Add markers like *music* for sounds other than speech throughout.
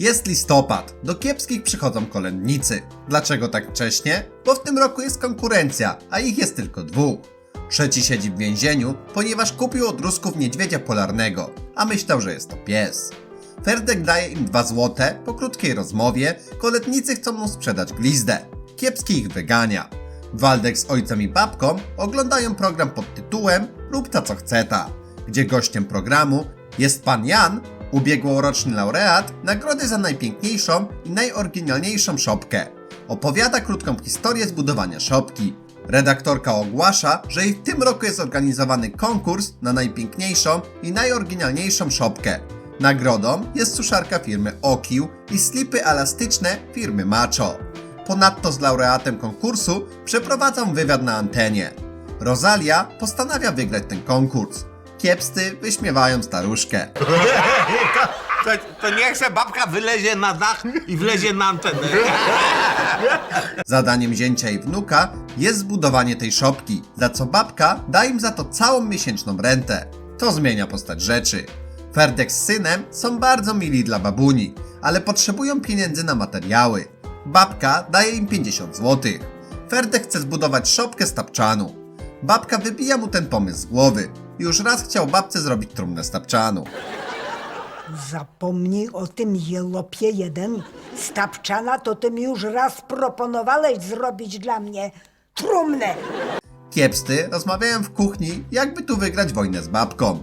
Jest listopad, do kiepskich przychodzą kolędnicy. Dlaczego tak wcześnie? Bo w tym roku jest konkurencja, a ich jest tylko dwóch. Trzeci siedzi w więzieniu, ponieważ kupił od Rusków niedźwiedzia polarnego, a myślał, że jest to pies. Ferdek daje im dwa złote, po krótkiej rozmowie koletnicy chcą mu sprzedać glizdę. Kiepski ich wygania. Waldek z ojcem i babką oglądają program pod tytułem Lub ta co chce ta, gdzie gościem programu jest pan Jan, ubiegłoroczny laureat nagrody za najpiękniejszą i najoryginalniejszą szopkę. Opowiada krótką historię zbudowania szopki. Redaktorka ogłasza, że i w tym roku jest organizowany konkurs na najpiękniejszą i najoryginalniejszą szopkę. Nagrodą jest suszarka firmy Okił i slipy elastyczne firmy Macho. Ponadto z laureatem konkursu przeprowadzą wywiad na antenie. Rosalia postanawia wygrać ten konkurs. Kiepscy wyśmiewają staruszkę. *laughs* To, to niech se babka wylezie na dach i wlezie na antenę. Zadaniem zięcia i wnuka jest zbudowanie tej szopki, za co babka da im za to całą miesięczną rentę. To zmienia postać rzeczy. Ferdek z synem są bardzo mili dla babuni, ale potrzebują pieniędzy na materiały. Babka daje im 50 zł. Ferdek chce zbudować szopkę z tapczanu. Babka wybija mu ten pomysł z głowy. Już raz chciał babce zrobić trumnę z tapczanu. Zapomnij o tym jelopie jeden. Z tapczana to ty mi już raz proponowałeś zrobić dla mnie trumnę. Kiepscy rozmawiają w kuchni, jakby tu wygrać wojnę z babką.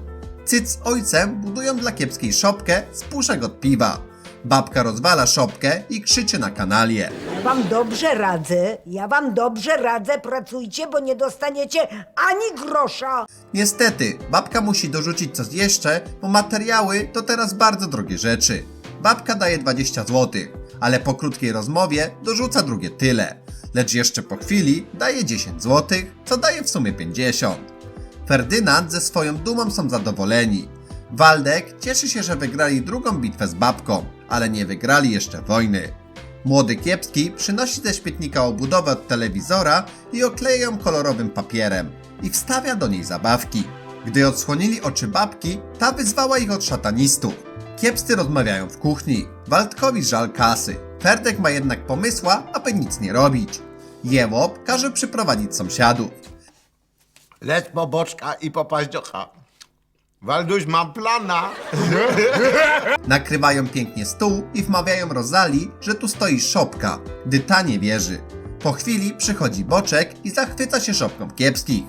Cyc z ojcem budują dla kiepskiej szopkę z puszek od piwa. Babka rozwala szopkę i krzyczy na kanalię. Ja wam dobrze radzę, ja wam dobrze radzę, pracujcie, bo nie dostaniecie ani grosza. Niestety, babka musi dorzucić coś jeszcze, bo materiały to teraz bardzo drogie rzeczy. Babka daje 20 zł, ale po krótkiej rozmowie dorzuca drugie tyle. Lecz jeszcze po chwili daje 10 zł, co daje w sumie 50. Ferdynand ze swoją dumą są zadowoleni. Waldek cieszy się, że wygrali drugą bitwę z babką, ale nie wygrali jeszcze wojny. Młody Kiepski przynosi ze śmietnika obudowę od telewizora i okleja ją kolorowym papierem i wstawia do niej zabawki. Gdy odsłonili oczy babki, ta wyzwała ich od szatanistów. Kiepscy rozmawiają w kuchni. Waldkowi żal kasy. Ferdek ma jednak pomysła, aby nic nie robić. Jełop każe przyprowadzić sąsiadów. Lec po boczka i po paździocha. Walduś, mam plana. *laughs* Nakrywają pięknie stół i wmawiają Rozali, że tu stoi szopka, gdy ta nie wierzy. Po chwili przychodzi Boczek i zachwyca się szopką kiepskich.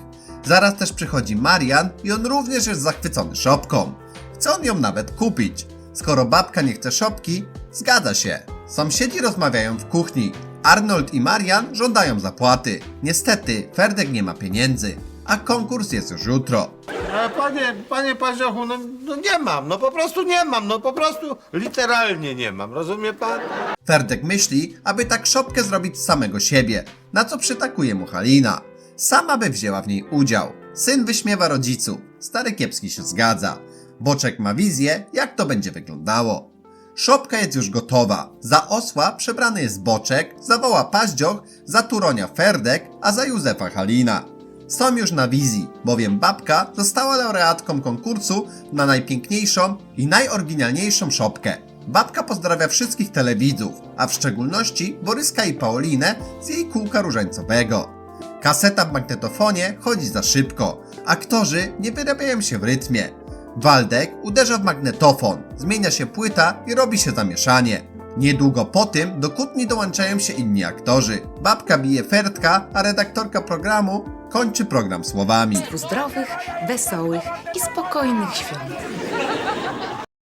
Zaraz też przychodzi Marian i on również jest zachwycony szopką. Chce on ją nawet kupić. Skoro babka nie chce szopki, zgadza się. Sąsiedzi rozmawiają w kuchni. Arnold i Marian żądają zapłaty. Niestety, Ferdek nie ma pieniędzy, a konkurs jest już jutro. E, panie, panie paździochu, no, no nie mam, no po prostu nie mam, no po prostu literalnie nie mam, rozumie pan? Ferdek myśli, aby tak szopkę zrobić z samego siebie, na co przytakuje mu Halina. Sama by wzięła w niej udział. Syn wyśmiewa rodziców. Stary kiepski się zgadza. Boczek ma wizję, jak to będzie wyglądało. Szopka jest już gotowa. Za osła przebrany jest Boczek, za woła Paździoch, za Turonia Ferdek, a za Józefa Halina. Są już na wizji, bowiem babka została laureatką konkursu na najpiękniejszą i najoryginalniejszą szopkę. Babka pozdrawia wszystkich telewidzów, a w szczególności Boryska i Paulinę z jej kółka różańcowego. Kaseta w magnetofonie chodzi za szybko. Aktorzy nie wyrabiają się w rytmie. Waldek uderza w magnetofon, zmienia się płyta i robi się zamieszanie. Niedługo po tym do kłótni dołączają się inni aktorzy. Babka bije Fertka, a redaktorka programu kończy program słowami. zdrowych, wesołych i spokojnych świąt.